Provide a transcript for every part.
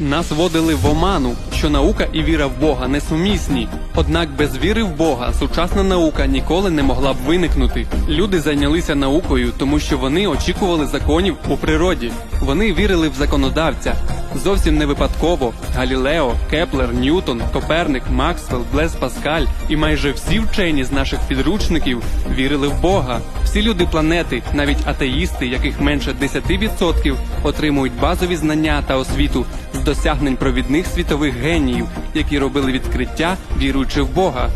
Нас водили в оману, що наука і віра в Бога несумісні. Однак без віри в Бога сучасна наука ніколи не могла б виникнути. Люди зайнялися наукою, тому що вони очікували законів у природі. Вони вірили в законодавця. Зовсім не випадково Галілео, Кеплер, Ньютон, Коперник, Максвелл, Блес Паскаль і майже всі вчені з наших підручників вірили в Бога. Всі люди планети, навіть атеїсти, яких менше 10%, отримують базові знання та освіту з досягнень провідних світових геніїв, які робили відкриття, віруючи в Бога.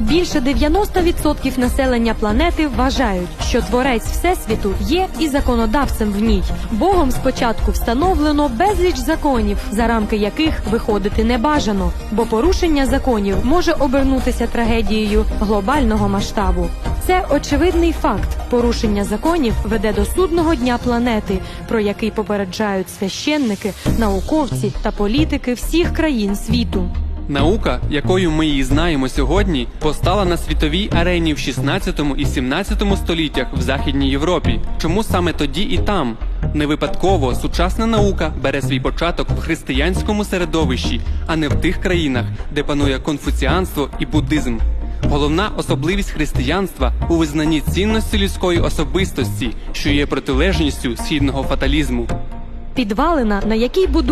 Більше 90% населення планети вважають, що творець всесвіту є і законодавцем в ній. Богом спочатку встановлено безліч законів, за рамки яких виходити не бажано, бо порушення законів може обернутися трагедією глобального масштабу. Це очевидний факт. Порушення законів веде до судного дня планети, про який попереджають священники, науковці та політики всіх країн світу. Наука, якою ми її знаємо сьогодні, постала на світовій арені в 16 і 17 століттях в Західній Європі. Чому саме тоді і там? Не випадково сучасна наука бере свій початок в християнському середовищі, а не в тих країнах, де панує конфуціанство і буддизм. Головна особливість християнства у визнанні цінності людської особистості, що є протилежністю східного фаталізму. Підвалина, на якій будують